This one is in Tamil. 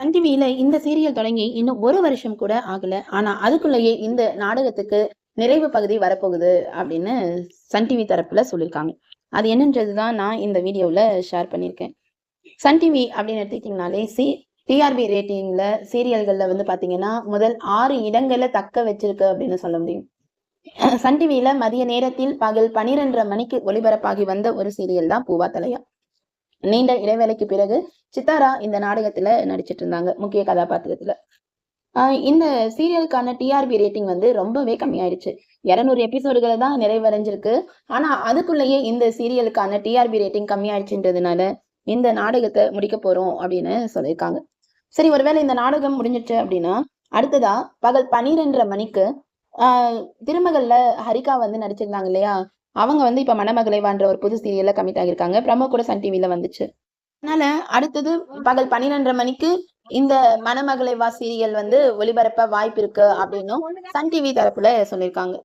சன் டிவியில இந்த சீரியல் தொடங்கி இன்னும் ஒரு வருஷம் கூட ஆகல. ஆனா அதுக்குள்ளேயே இந்த நாடகத்துக்கு நிறைவு பகுதி வரப்போகுது அப்படின்னு சன் டிவி தரப்புல சொல்லியிருக்காங்க. அது என்னன்றதுதான் நான் இந்த வீடியோவில் ஷேர் பண்ணியிருக்கேன். சன் டிவி அப்படின்னு எடுத்துக்கிட்டிங்கனாலே சி டிஆர்பி ரேட்டிங்ல சீரியல்கள்ல வந்து பாத்தீங்கன்னா முதல் ஆறு இடங்களை தக்க வச்சிருக்கு அப்படின்னு சொல்ல முடியும். சன் டிவியில மதிய நேரத்தில் பகல் பனிரெண்டரை மணிக்கு ஒளிபரப்பாகி வந்த ஒரு சீரியல் தான் பூவா தலையா. நீண்ட இடைவேளைக்கு பிறகு சித்தாரா இந்த நாடகத்துல நடிச்சிட்டு இருந்தாங்க முக்கிய கதாபாத்திரத்துல. ஆஹ் இந்த சீரியலுக்கான டிஆர்பி ரேட்டிங் வந்து ரொம்பவே கம்மியாயிடுச்சு. இரநூறு எபிசோடுகளை தான் நிறைவடைஞ்சிருக்கு. ஆனா அதுக்குள்ளேயே இந்த சீரியலுக்கான டிஆர்பி ரேட்டிங் கம்மியாயிடுச்சுன்றதுனால இந்த நாடகத்தை முடிக்க போறோம் அப்படின்னு சொல்லியிருக்காங்க. சரி ஒருவேளை இந்த நாடகம் முடிஞ்சிச்சு அப்படின்னா அடுத்ததா பகல் பனிரெண்டரை மணிக்கு ஆஹ் திருமகள்ல ஹரிகா வந்து நடிச்சிருந்தாங்க இல்லையா? அவங்க வந்து இப்ப மணமகளைவான்ற ஒரு புது சீரியல்ல கமிட் ஆகியிருக்காங்க. பிரம்ம கூட சன் டிவில வந்துச்சு. அதனால அடுத்தது பகல் பன்னிரெண்டரை மணிக்கு இந்த மணமகளை வா சீரியல் வந்து ஒளிபரப்ப வாய்ப்பு இருக்கு அப்படின்னும் சன் டிவி தரப்புல சொல்லியிருக்காங்க.